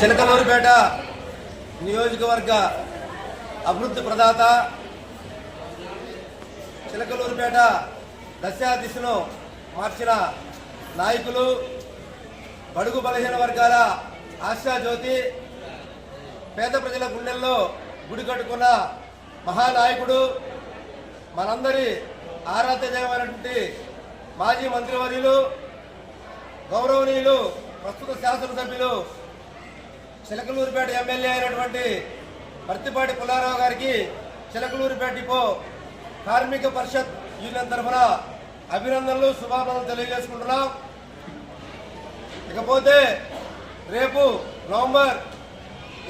చిలకలూరుపేట నియోజకవర్గ అభివృద్ధి ప్రదాత చిలకలూరుపేట దశా దిశను మార్చిన నాయకులు బడుగు బలహీన వర్గాల ఆశాజ్యోతి పేద ప్రజల గుండెల్లో గుడి కట్టుకున్న మహానాయకుడు మనందరి ఆరాధ్యమైనటువంటి మాజీ మంత్రివర్యులు గౌరవనీయులు ప్రస్తుత శాసనసభ్యులు చిలకలూరుపేట ఎమ్మెల్యే అయినటువంటి పర్తిపాటి పుల్లారావు గారికి చిలకలూరుపేట డిపో కార్మిక పరిషత్ యూనియన్ తరఫున అభినందనలు శుభాకాంక్షలు తెలియజేసుకుంటున్నాం. ఇకపోతే రేపు నవంబర్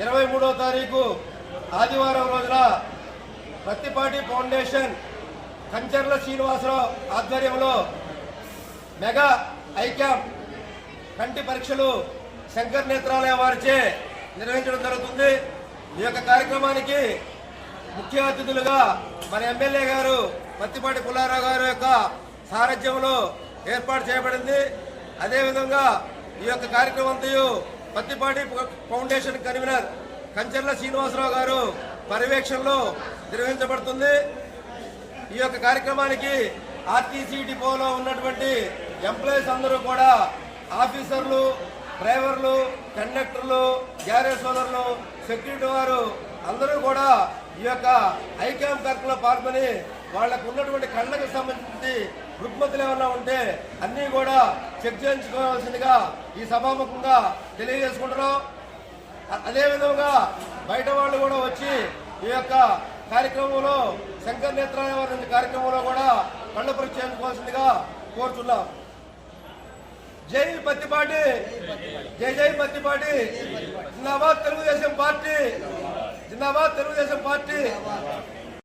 ఇరవై మూడో తారీఖు ఆదివారం రోజున పత్తిపాటి ఫౌండేషన్ కంచర్ల శ్రీనివాసరావు ఆధ్వర్యంలో మెగా ఐక్యాప్ కంటి పరీక్షలు శంకర్ నేత్రాలయ వారిచే నిర్వహించడం జరుగుతుంది. ఈ యొక్క కార్యక్రమానికి ముఖ్య అతిథులుగా మన ఎమ్మెల్యే గారు పత్తిపాటి పుల్లారావు గారి యొక్క సారథ్యంలో ఏర్పాటు చేయబడింది. అదేవిధంగా ఈ యొక్క కార్యక్రమంతో పత్తిపాటి ఫౌండేషన్ కన్వీనర్ కంచెర్ల శ్రీనివాసరావు గారు పర్యవేక్షణలో నిర్వహించబడుతుంది. ఈ యొక్క కార్యక్రమానికి ఆర్టీసీ డిపోలో ఉన్నటువంటి ఎంప్లాయీస్ అందరూ కూడా ఆఫీసర్లు డ్రైవర్లు కండక్టర్లు గ్యారేజ్ ఓనర్లు సెక్యూరిటీ వారు అందరూ కూడా ఈ యొక్క ఐక్యామ్ కార్యక్రమంలో పాల్గొని వాళ్ళకు ఉన్నటువంటి కళ్ళకు సంబంధించి రుగ్మతులు ఏమైనా ఉంటే అన్నీ కూడా చెక్ చేయించుకోవాల్సిందిగా ఈ సభాముఖంగా తెలియజేసుకుంటున్నాం. అదేవిధంగా బయట వాళ్ళు కూడా వచ్చి ఈ యొక్క కార్యక్రమంలో శంకర్ నేత్రాలయ వారి కార్యక్రమంలో కూడా కళ్ళు పరీక్ష చేయించుకోవాల్సిందిగా కోరుతున్నాం జై పత్తిపాటి జై జై పత్తిపాటి జిందాబాద్ తెలుగుదేశం పార్టీ జిందాబాద్ తెలుగుదేశం పార్టీ